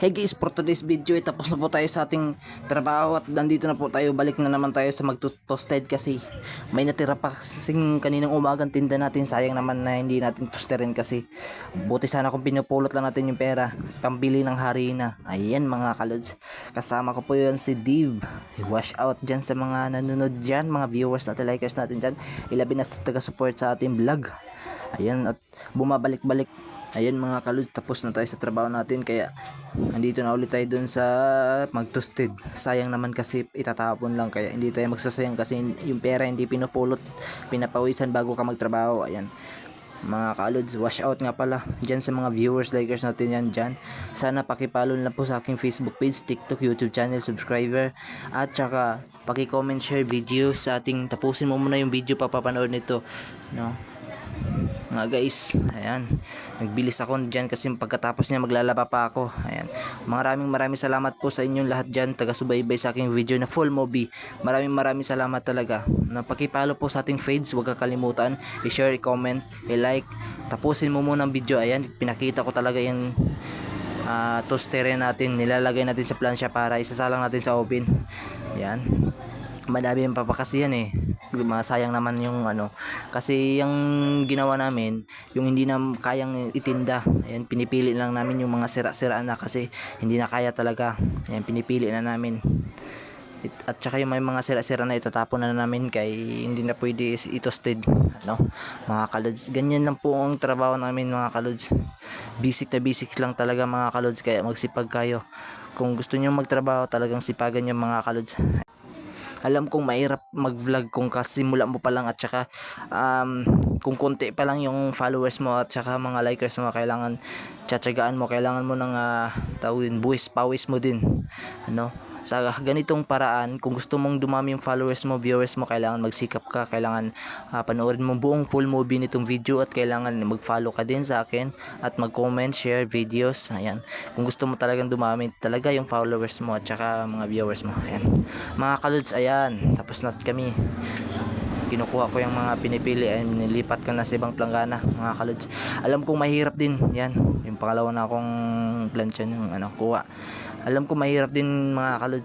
Hey guys, for today's video, eh, tapos na po tayo sa ating trabaho at nandito na po tayo. Balik na naman tayo sa magtoasted kasi may natira pa kasing kaninang umagang tinda natin. Sayang naman na hindi natin toasterin kasi buti sana kung pinupulot lang natin yung pera. Pambili ng harina. Ayan mga kalods. Kasama ko po yun si Div. Wash out dyan sa mga nanonood dyan, mga viewers natin, likers natin dyan. Ilabi na sa taga-support sa ating vlog. Ayan at bumabalik-balik Ayan mga kalud, tapos na tayo sa trabaho natin kaya andito na ulit tayo dun sa magtoasted. Sayang naman kasi itatapon lang kaya hindi tayo magsasayang kasi yung pera hindi pinupulot, pinapawisan bago ka magtrabaho. Ayan. Mga kaluds, wash out nga pala dyan sa mga viewers, likers natin yan dyan. Sana pakipalo na po sa aking Facebook page, TikTok, YouTube channel, subscriber. At saka paki-comment, share video sa ating, tapusin mo muna yung video papapanood nito. No? Mga guys ayan. Nagbilis ako dyan kasi pagkatapos niya maglalaba pa ako. Ayan. Maraming maraming salamat po sa inyong lahat dyan. Taga subaybay sa aking video na full movie. Maraming maraming salamat talaga. Na pakipalo po sa ating feeds. Huwag kakalimutan. I-share, i-comment, i-like. Tapusin mo muna ang video. Ayan pinakita ko talaga yung uh, toaster natin. Nilalagay natin sa plansya para isasalang natin sa oven. Yan madami yung papakasiyan eh. Sayang naman yung ano. Kasi yung ginawa namin yung hindi na kayang itinda ayan pinipili lang namin yung mga sira-sira na kasi hindi na kaya talaga. Ayan pinipili na namin. It, at saka yung may mga sira-sira na itatapon na namin kay hindi na pwede itosted ano mga kalods ganyan lang po ang trabaho namin mga kalods basic na basic lang talaga mga kalods kaya magsipag kayo. Kung gusto niyo magtrabaho talagang sipagan yung mga kalods alam kong mahirap mag-vlog kung kasimula mo pa lang at saka um, kung konti pa lang yung followers mo at saka mga likers mo kailangan tsatsagaan mo kailangan mo ng uh, tawin buwis pawis mo din. Ano sa ganitong paraan kung gusto mong dumami yung followers mo viewers mo kailangan magsikap ka kailangan uh, panoorin mo buong full movie nitong video at kailangan mag-follow ka din sa akin at mag-comment share videos. Ayan. Kung gusto mo talagang dumami talaga yung followers mo at saka mga viewers mo. Ayan. Mga kaluds ayan. Tapos na kami kinukuha ko yung mga pinipili ay nilipat ko na sa ibang planggana mga kaluds. Alam kong mahirap din yan. Yung pangalawa na akong plancha yung ano kuha. Alam ko mahirap din mga kalud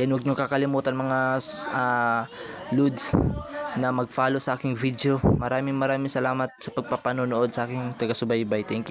yan huwag nyo kakalimutan mga uh, ludes na mag-follow sa aking video. Maraming maraming salamat sa pagpapanonood sa aking taga-subaybay. Thank you